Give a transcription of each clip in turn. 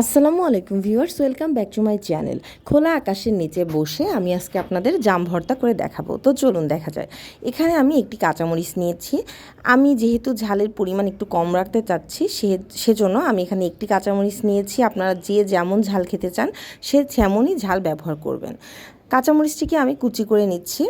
আসসালামু আলাইকুম viewers, welcome back to my channel. খোলা আকাশের নিচে বসে আমি আজকে আপনাদের জাম ভর্তা করে দেখাবো। তো চলুন দেখা যায়। এখানে আমি একটি কাঁচামরিচ নিয়েছি। আমি যেহেতু ঝালের পরিমাণ একটু কম রাখতে চাচ্ছি, সে, সেজন্য আমি এখানে একটি কাঁচামরিচ নিয়েছি। আপনারা যে যেমন ঝাল খেতে চান, সে তেমনই ঝাল ব্যবহার করবেন। কাঁচামরিচটিকে আমি কুচি করে নিচ্ছি।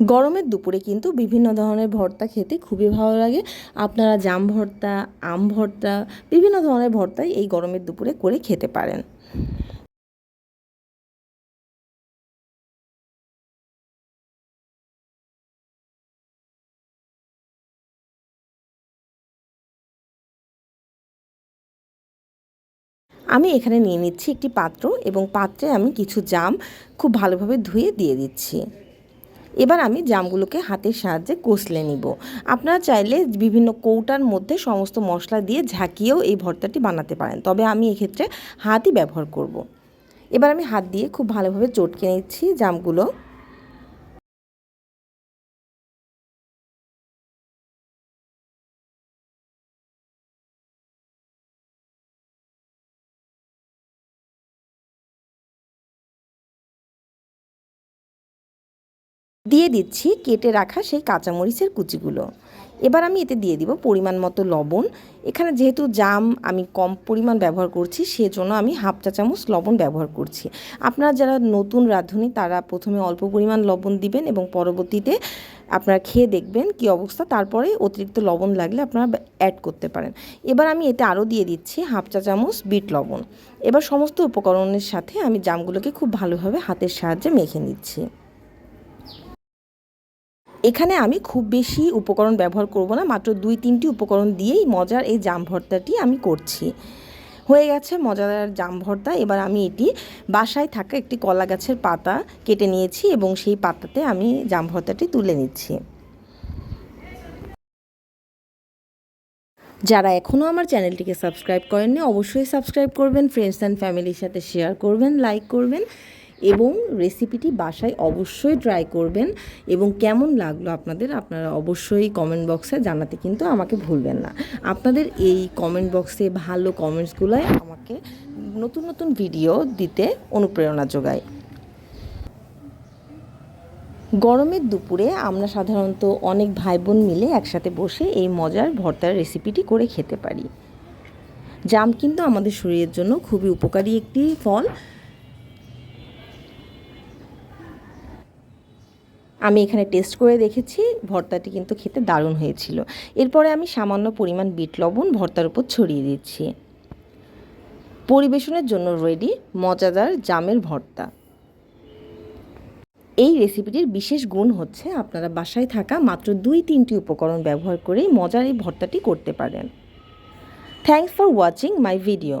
গরমের দুপুরে কিন্তু বিভিন্ন ধরনের ভর্তা খেতে খুবই ভালো লাগে। আপনারা জাম ভর্তা, আম ভর্তা, বিভিন্ন ধরনের ভর্তাই এই গরমের দুপুরে করে খেতে পারেন। আমি এখানে নিয়ে নিচ্ছি একটি পাত্র এবং পাত্রে আমি কিছু জাম খুব ভালোভাবে ধুয়ে দিয়ে দিচ্ছি। এবার আমি জামগুলোকে হাতের সাহায্যে কষলে নিব। আপনারা চাইলে বিভিন্ন কৌটার মধ্যে সমস্ত মশলা দিয়ে ঝাঁকিয়েও এই ভর্তাটি বানাতে পারেন। তবে আমি এক্ষেত্রে হাতই ব্যবহার করব। এবার আমি হাত দিয়ে খুব ভালোভাবে চটকে নিচ্ছি জামগুলো। দিয়ে দিচ্ছি কেটে রাখা সেই কাঁচামরিচের কুচিগুলো। এবার আমি এতে দিয়ে দিব পরিমাণ মতো লবণ। এখানে যেহেতু জাম আমি কম পরিমাণ ব্যবহার করছি, সেজন্য আমি হাফ চা চামচ লবণ ব্যবহার করছি। আপনারা যারা নতুন রাঁধুনি, তারা প্রথমে অল্প পরিমাণ লবণ দিবেন এবং পরবর্তীতে আপনারা খেয়ে দেখবেন কি অবস্থা, তারপরে অতিরিক্ত লবণ লাগলে আপনারা অ্যাড করতে পারেন। এবার আমি এতে আরও দিয়ে দিচ্ছি হাফ চা চামচ বিট লবণ। এবার সমস্ত উপকরণের সাথে আমি জামগুলোকে খুব ভালোভাবে হাতের সাহায্যে মেখে নিচ্ছি। এখানে আমি খুব বেশি উপকরণ ব্যবহার করব না, মাত্র দুই তিনটি উপকরণ দিয়েই মজার এই জাম ভর্তাটি আমি করছি। হয়ে গেছে মজাদার জাম ভর্তা, এবার আমি এটি বাসায় থাকা একটি কলা গাছের পাতা কেটে নিয়েছি এবং সেই পাতাতে আমি জাম ভর্তাটি তুলে নিচ্ছি। যারা এখনও আমার চ্যানেলটিকে সাবস্ক্রাইব করেননি, অবশ্যই সাবস্ক্রাইব করবেন ফ্রেন্ডস অ্যান্ড ফ্যামিলির সাথে শেয়ার করবেন লাইক করবেন। এবং রেসিপিটি বাসায় অবশ্যই ট্রাই করবেন এবং কেমন লাগল আপনাদের, আপনারা অবশ্যই কমেন্ট বক্সে জানাতে কিন্তু আমাকে ভুলবেন না। আপনাদের এই কমেন্ট বক্সে ভালো কমেন্টসগুলোই আমাকে নতুন নতুন ভিডিও দিতে অনুপ্রেরণা যোগায়। গরমের দুপুরে আমরা সাধারণত অনেক ভাই বোন মিলে একসাথে বসে এই মজার ভর্তার রেসিপিটি করে খেতে পারি। জাম কিন্তু আমাদের শরীরের জন্য খুবই উপকারী একটি ফল। আমি এখানে টেস্ট করে দেখেছি, ভর্তাটি কিন্তু খেতে দারুণ হয়েছিল। এরপরে আমি সামান্য পরিমাণ বিট লবণ ভর্তার উপর ছড়িয়ে দিচ্ছি। পরিবেশনের জন্য রেডি মজাদার জামের ভর্তা। এই রেসিপিটির বিশেষ গুণ হচ্ছে আপনারা বাসায় থাকা মাত্র দুই তিনটি উপকরণ ব্যবহার করেই মজার এই ভর্তাটি করতে পারেন। Thanks for watching my video